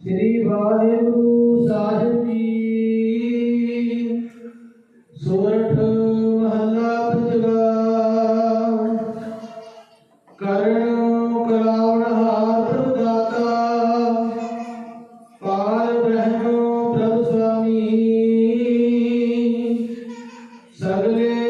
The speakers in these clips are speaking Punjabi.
ਸ੍ਰੀ ਵਾਹਿਗੁਰੂ ਸਾਹਿਬ ਜੀ। ਸੋਰਠ ਮਹੱਲਾ ਪੰਜਵਾ ਕਰਨ ਕਰਾਵਣ ਹਾਰ ਦਾਤਾ ਪਾਰ ਬ੍ਰਹਮ ਪ੍ਰਭ ਸੁਆਮੀ। ਸਗਲੇ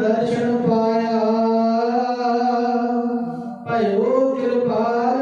ਦਰਸ਼ਨ ਪਾਇਆ। ਭਇਓ ਕਿਰਪਾ